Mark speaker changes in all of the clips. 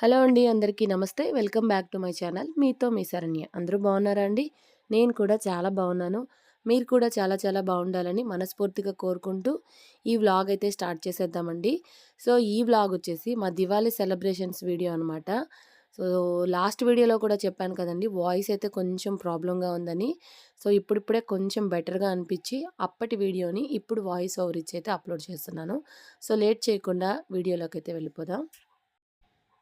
Speaker 1: Hello అండి అందరికీ నమస్తే. Welcome back to my channel. మీతో మీ శరణ్య. అందరూ బాగున్నారా అండి? నేను కూడా చాలా బాగున్నాను. మీరు కూడా చాలా చాలా బాగుండాలని మనస్ఫూర్తిగా కోరుకుంటూ ఈ వ్లాగ్ అయితే స్టార్ట్ చేసేద్దామండి. సో ఈ వ్లాగ్ వచ్చేసి మా దివాళీ సెలబ్రేషన్స్ వీడియో అనమాట సో లాస్ట్ వీడియోలో కూడా చెప్పాను కదండి వాయిస్ అయితే కొంచెం ప్రాబ్లంగా ఉందని. సో ఇప్పుడిప్పుడే కొంచెం బెటర్గా అనిపించి అప్పటి వీడియోని ఇప్పుడు వాయిస్ ఓవర్ ఇచ్చి అయితే అప్లోడ్ చేస్తున్నాను. సో లేట్ చేయకుండా వీడియోలోకి అయితే వెళ్ళిపోదాం.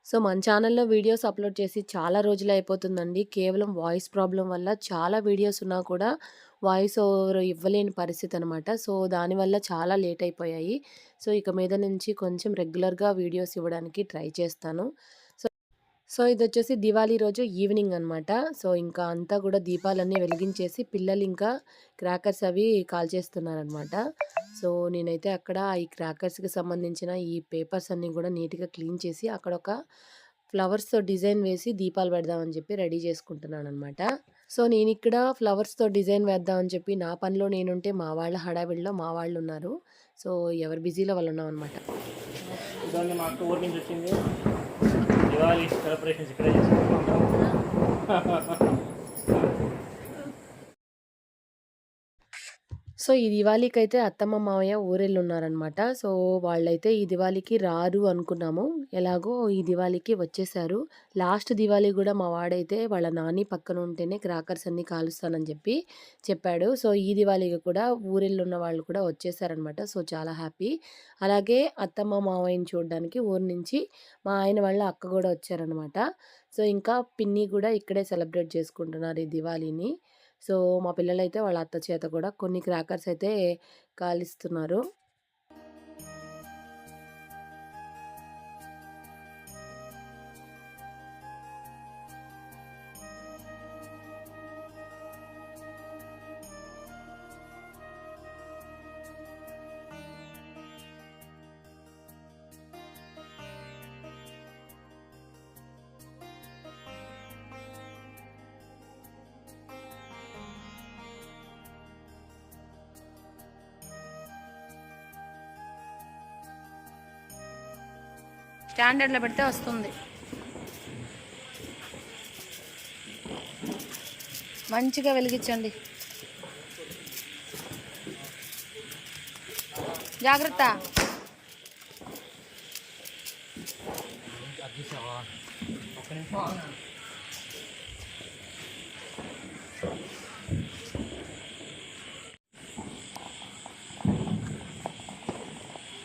Speaker 1: సో మన ఛానల్లో వీడియోస్ అప్లోడ్ చేసి చాలా రోజులు అయిపోతుందండి. కేవలం వాయిస్ ప్రాబ్లం వల్ల చాలా వీడియోస్ ఉన్నా కూడా వాయిస్ ఓవర్ ఇవ్వలేని పరిస్థితి అనమాట సో దానివల్ల చాలా లేట్ అయిపోయాయి. సో ఇక మీద నుంచి కొంచెం రెగ్యులర్గా వీడియోస్ ఇవ్వడానికి ట్రై చేస్తాను. సో ఇది వచ్చేసి దివాళీ రోజు ఈవినింగ్ అనమాట సో ఇంకా అంతా కూడా దీపాలన్నీ వెలిగించేసి పిల్లలు ఇంకా క్రాకర్స్ అవి కాల్ చేస్తున్నారనమాట సో నేనైతే అక్కడ ఈ క్రాకర్స్కి సంబంధించిన ఈ పేపర్స్ అన్నీ కూడా నీట్గా క్లీన్ చేసి అక్కడ ఒక ఫ్లవర్స్తో డిజైన్ వేసి దీపాలు పెడదామని చెప్పి రెడీ చేసుకుంటున్నాను అనమాట సో నేను ఇక్కడ ఫ్లవర్స్తో డిజైన్ వేద్దామని చెప్పి నా పనిలో నేనుంటే మా వాళ్ళ హడావిడిలో మా వాళ్ళు ఉన్నారు సో ఎవరు బిజీలో వాళ్ళు ఉన్నాం అనమాట
Speaker 2: దివాళీ సెలబ్రేషన్స్ ఇక్కడే చేసుకుంటాం
Speaker 1: సో ఈ దివాళీకి అయితే అత్తమ్మ మావయ్య ఊరెళ్ళు ఉన్నారనమాట సో వాళ్ళైతే ఈ దివాళీకి రారు అనుకున్నాము. ఎలాగో ఈ దివాళీకి వచ్చేసారు. లాస్ట్ దివాళీ కూడా మా వాడైతే వాళ్ళ నాని పక్కన ఉంటేనే క్రాకర్స్ అన్నీ కాలుస్తానని చెప్పి చెప్పాడు. సో ఈ దివాళీకి కూడా ఊరెళ్ళు ఉన్న వాళ్ళు కూడా వచ్చేసారనమాట. సో చాలా హ్యాపీ. అలాగే అత్తమ్మ మావయ్యని చూడడానికి ఊరి నుంచి మా ఆయన వాళ్ళ అక్క కూడా వచ్చారనమాట. సో ఇంకా పిన్ని కూడా ఇక్కడే సెలబ్రేట్ చేసుకుంటున్నారు ఈ దివాళీని. సో మా పిల్లలైతే వాళ్ళ అత్త చేత కూడా కొన్ని క్రాకర్స్ అయితే కాలిస్తున్నారు.
Speaker 3: స్టాండర్డ్లో పెడితే వస్తుంది. మంచిగా వెలిగించండి. జాగ్రత్త.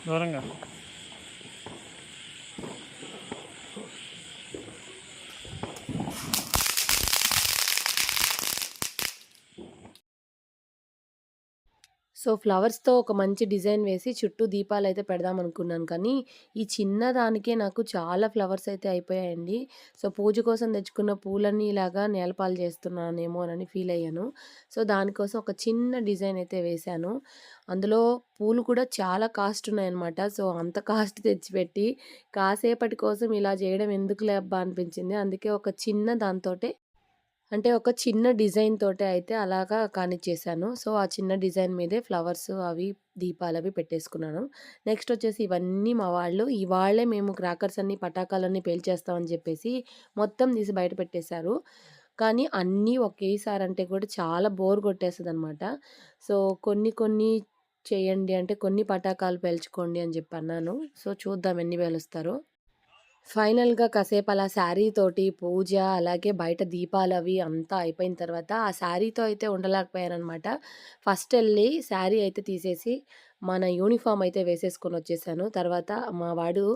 Speaker 2: దూరంగా.
Speaker 1: సో ఫ్లవర్స్తో ఒక మంచి డిజైన్ వేసి చుట్టూ దీపాలు అయితే పెడదాం అనుకున్నాను కానీ ఈ చిన్న దానికే నాకు చాలా ఫ్లవర్స్ అయితే అయిపోయాయండి. సో పూజ కోసం తెచ్చుకున్న పూలన్నీ ఇలాగా నేలపాలు చేస్తున్నానేమో అని ఫీల్ అయ్యాను. సో దానికోసం ఒక చిన్న డిజైన్ అయితే వేశాను. అందులో పూలు కూడా చాలా కాస్ట్ ఉన్నాయన్నమాట. సో అంత కాస్ట్ తెచ్చిపెట్టి కాసేపటి కోసం ఇలా చేయడం ఎందుకు లేబ్బా అనిపించింది. అందుకే ఒక చిన్న దాంతోటే అంటే ఒక చిన్న డిజైన్ తోటే అయితే అలాగా కానిచ్చేసాను. సో ఆ చిన్న డిజైన్ మీదే ఫ్లవర్స్ అవి దీపాలు అవి పెట్టేసుకున్నాను. నెక్స్ట్ వచ్చేసి ఇవన్నీ మా వాళ్ళు ఇవాళ్ళే మేము క్రాకర్స్ అన్ని పటాకాలన్నీ పేల్చేస్తామని చెప్పేసి మొత్తం తీసి బయట పెట్టేశారు. కానీ అన్నీ ఒకేసారి అంటే కూడా చాలా బోర్ కొట్టేస్తుంది అనమాట సో కొన్ని కొన్ని చేయండి అంటే కొన్ని పటాకాలు పేల్చుకోండి అని చెప్పి అన్నాను. సో చూద్దాం ఎన్ని పేలుస్తారో. ఫైనల్‌గా కాసేపు అలా శారీ తోటి పూజ, అలాగే బయట దీపాలు అవి అంతా అయిపోయిన తర్వాత, ఆ శారీతో అయితే ఉండలేకపోయానమాట ఫస్ట్ వెళ్ళి శారీ అయితే తీసేసి, మన యూనిఫామ్ అయితే వేసేసుకొని వచ్చేసాను. తర్వాత మా వాడు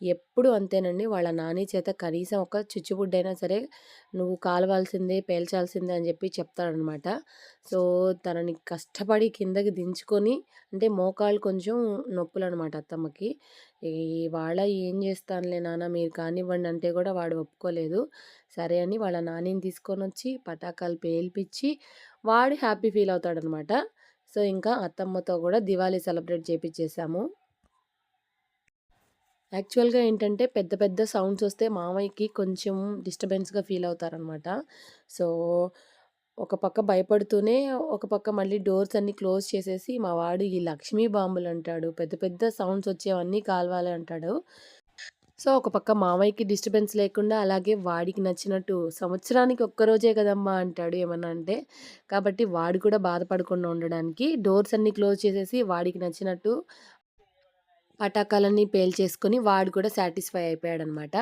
Speaker 1: ఎప్పుడు అంతేనండి. వాళ్ళ నాని చేత కనీసం ఒక చిచ్చుబుడ్డైనా సరే, "నువ్వు కాలవాల్సిందే, పేల్చాల్సిందే" అని చెప్పి చెప్తాడనమాట. సో, తనని కష్టపడి కిందకి దించుకొని అంటే మోకాళ్ళు కొంచెం నొప్పులు అనమాట అత్తమ్మకి. వాళ్ళ "ఏం చేస్తానులే నాన్న మీరు కానివ్వండి" అంటే కూడా వాడు ఒప్పుకోలేదు. సరే అని వాళ్ళ నానిని తీసుకొనొచ్చి పటాకాలు పేల్పించి వాడు హ్యాపీ ఫీల్ అవుతాడనమాట. సో, ఇంకా అత్తమ్మతో కూడా దివాళీ సెలబ్రేట్ చేపించేసాము యాక్చువల్‌గా ఏంటంటే పెద్ద పెద్ద సౌండ్స్ వస్తే మామయ్యకి కొంచెం డిస్టర్బెన్స్‌గా ఫీల్ అవుతారనమాట. సో, ఒక పక్క భయపడుతూనే, ఒక పక్క మళ్ళీ డోర్స్ అన్నీ క్లోజ్ చేసేసి మా వాడు ఈ లక్ష్మీ బాంబులు అంటాడు. పెద్ద పెద్ద సౌండ్స్ వచ్చేవన్నీ కాలవాలి అంటాడు. సో, ఒక పక్క మామయ్యకి డిస్టర్బెన్స్ లేకుండా, అలాగే వాడికి నచ్చినట్టు సంవత్సరానికి ఒక్కరోజే కదమ్మా అంటాడు ఏమన్నా అంటే. కాబట్టి వాడు కూడా బాధపడకుండా ఉండడానికి డోర్స్ అన్నీ క్లోజ్ చేసేసి వాడికి నచ్చినట్టు పటాకాలన్నీ పేల్చేసుకొని వాడు కూడా సాటిస్ఫై అయిపోయాడనమాట.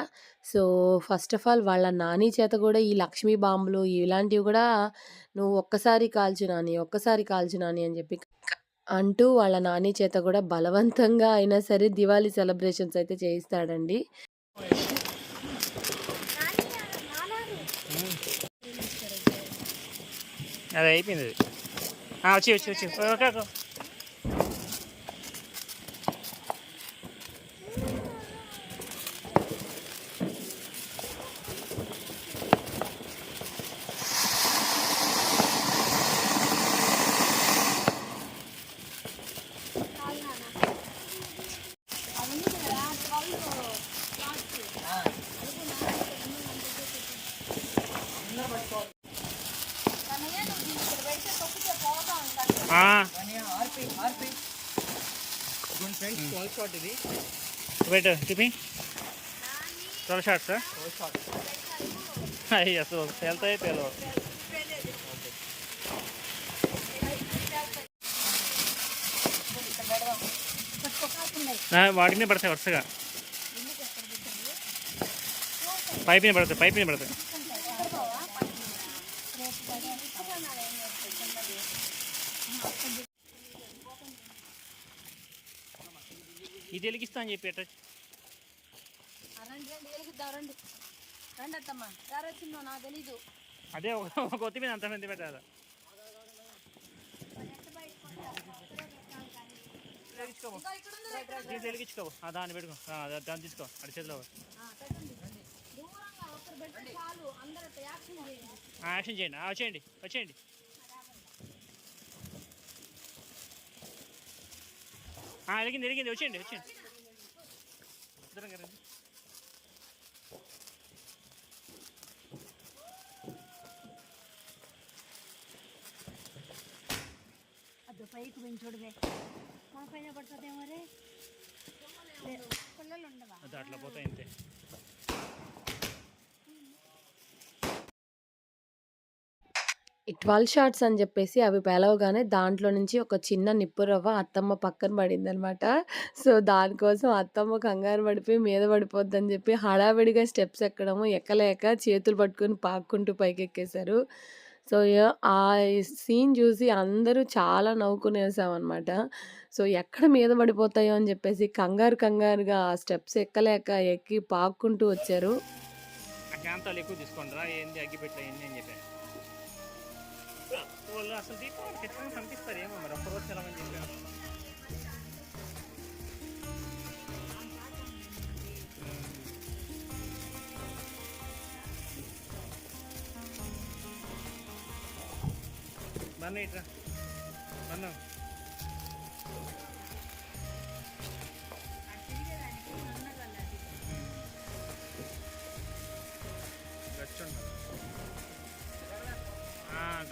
Speaker 1: సో, ఫస్ట్ ఆఫ్ ఆల్ వాళ్ళ నాని చేత కూడా ఈ లక్ష్మీ బాంబులు ఇలాంటివి కూడా "నువ్వు ఒక్కసారి కాల్చు నాని, ఒక్కసారి కాల్చు నాని" అని చెప్పి అంటూ వాళ్ళ నాని చేత కూడా బలవంతంగా అయినా సరే దివాళీ సెలబ్రేషన్స్ అయితే చేయిస్తాడండి.
Speaker 2: అది అయిపోయింది వచ్చి వచ్చి వచ్చి పెట్టు చూపి ట్వెల్వ్ షార్ట్స్ అయ్యి అసలు పేలుతాయి పేలవు ఆ, వాటి మీద పడతాయి వరుసగా పైప్ మీద పడతాయి పైప్ మీద పడతాయి ఇది వెలిగిస్తా అని చెప్పి
Speaker 3: తెలీదు.
Speaker 2: అదే ఒక ఒక కొత్తి మీద అంత మంది పెట్టాలి వెలిగించుకోబో దీన్ని పెట్టుకో. దాన్ని తీసుకో. అడి చేతిలో.
Speaker 3: యాక్షన్ చేయండి.
Speaker 2: వచ్చేయండి వచ్చేయండి. ఎరిగింది ఎరిగింది వచ్చేయండి వచ్చేయండి
Speaker 4: అదో పైకి పెంచుడువే మా పైన పడుతుందేమో రే. పిల్లలు ఉండవా?
Speaker 2: అట్లా పోతాయి అంతే.
Speaker 1: ట్వెల్వ్ షార్ట్స్ అని చెప్పేసి అవి పేలవగానే దాంట్లో నుంచి ఒక చిన్న నిప్పు రవ్వ అత్తమ్మ పక్కన పడిందనమాట. సో, దానికోసం అత్తమ్మ కంగారు పడిపోయి మీద పడిపోద్దని చెప్పి హడావిడిగా స్టెప్స్ ఎక్కడము, ఎక్కలేక చేతులు పట్టుకొని పాక్కుంటూ పైకెక్కేశారు. సో, ఆ సీన్ చూసి అందరూ చాలా నవ్వుకునేసామనమాట. సో, ఎక్కడ మీద పడిపోతాయో అని చెప్పేసి కంగారు కంగారుగా ఆ స్టెప్స్ ఎక్కలేక ఎక్కి పాక్కుంటూ వచ్చారు.
Speaker 2: ఎక్కువ తీసుకోండి రా ఏంది అగ్గిపెట్టలు ఏంది అని చెప్పి వాళ్ళు అసలు దీపావళి ఖచ్చితంగా కనిపిస్తారు ఏమో మరి ఒక్కరోజు సెలవు అని చెప్పారు బన్న ఇట్రా బన్న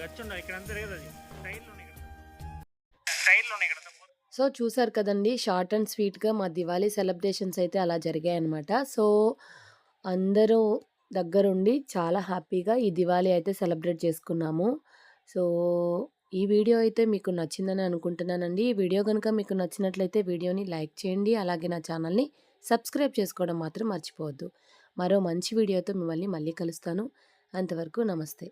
Speaker 2: గచ్చుండ ఇక్కడ అంతా లేదు అది టైర్లు ఉన్నాయి ఇక్కడ టైర్లు ఉన్నాయి ఇక్కడ తప్ప
Speaker 1: సో చూసారు కదండీ! షార్ట్ అండ్ స్వీట్‌గా మా దివాళీ సెలబ్రేషన్స్ అయితే అలా జరిగాయన్నమాట. సో, అందరూ దగ్గరుండి చాలా హ్యాపీగా ఈ దివాళీ అయితే సెలబ్రేట్ చేసుకున్నాము. సో, ఈ వీడియో అయితే మీకు నచ్చిందని అనుకుంటున్నానండి. ఈ వీడియో గనుక మీకు నచ్చినట్లయితే వీడియోని లైక్ చేయండి. అలాగే నా ఛానల్‌ని సబ్స్క్రైబ్ చేసుకోవడం మాత్రం మర్చిపోవద్దు. మరో మంచి వీడియోతో మిమ్మల్ని మళ్ళీ కలుస్తాను. అంతవరకు నమస్తే.